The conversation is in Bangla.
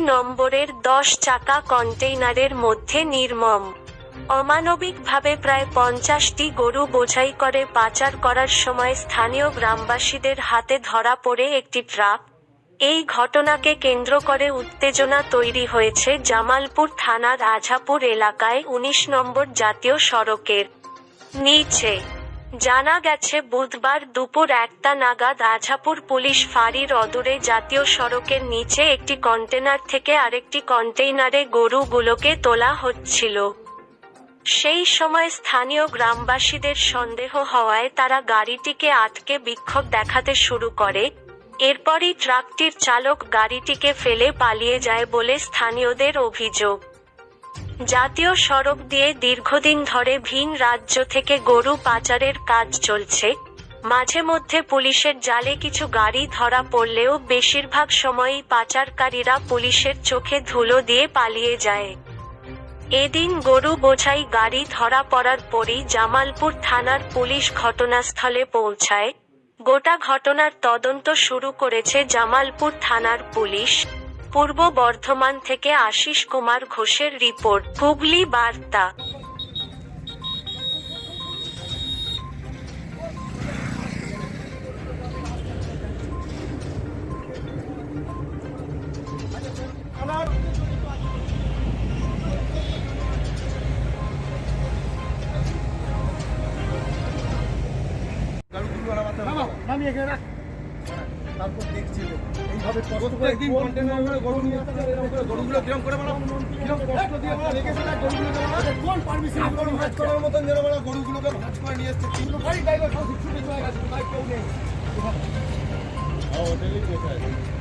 নম্বরের দশ চাকা কন্টেইনারের মধ্যে নির্মম। অমানবিকভাবে প্রায় পঞ্চাশটি গরু বোঝাই করে পাচার করার সময় স্থানীয় গ্রামবাসীদের হাতে ধরা পড়ে একটি ট্রাক। এই ঘটনাকে কেন্দ্র করে উত্তেজনা তৈরি হয়েছে জামালপুর থানার আঝাপুর এলাকায় উনিশ নম্বর জাতীয় সড়কের নিচে। জানা গেছে, বুধবার দুপুর একটা নাগাদ আঝাপুর পুলিশ ফাঁড়ির অদূরে জাতীয় সড়কের নিচে একটি কন্টেনার থেকে আরেকটি কন্টেইনারে গরুগুলোকে তোলা হচ্ছিল। সেই সময় স্থানীয় গ্রামবাসীদের সন্দেহ হওয়ায় তারা গাড়িটিকে আটকে বিক্ষোভ দেখাতে শুরু করে। এরপরই ট্রাকটির চালক গাড়িটিকে ফেলে পালিয়ে যায় বলে স্থানীয়দের অভিযোগ। জাতীয় সড়ক দিয়ে দীর্ঘদিন ধরে ভিন রাজ্য থেকে গরু পাচারের কাজ চলছে। মাঝে মধ্যে পুলিশের জালে কিছু গাড়ি ধরা পড়লেও বেশিরভাগ সময়ই পাচারকারীরা পুলিশের চোখে ধুলো দিয়ে পালিয়ে যায়। এদিন গরু বোঝাই গাড়ি ধরা পড়ার পরই জামালপুর থানার পুলিশ ঘটনাস্থলে পৌঁছায়। গোটা ঘটনার তদন্ত শুরু করেছে জামালপুর থানার পুলিশ। পূর্ব বর্ধমান থেকে আশিস কুমার ঘোষের রিপোর্ট হুগলি বার্তা নামিয়ে রাখ। তারপর দেখছিল এইভাবে কষ্ট করে দিন কন্টেনার করে গরু নিয়ে আসতে এরকম করে গরুগুলো কিরম করে বলা কিরম কষ্ট দিয়ে বলা রেখেছে না গরুগুলো? কোন পারমিশন গরু ভাজ করার মতন যেন বলা গরুগুলোকে ভাজ করে নিয়ে এসছে। কিন্তু গাড়ি ড্রাইভার সব ছুটে চলে গেছে, বাইক কেউ নেই। কোথাও নেই,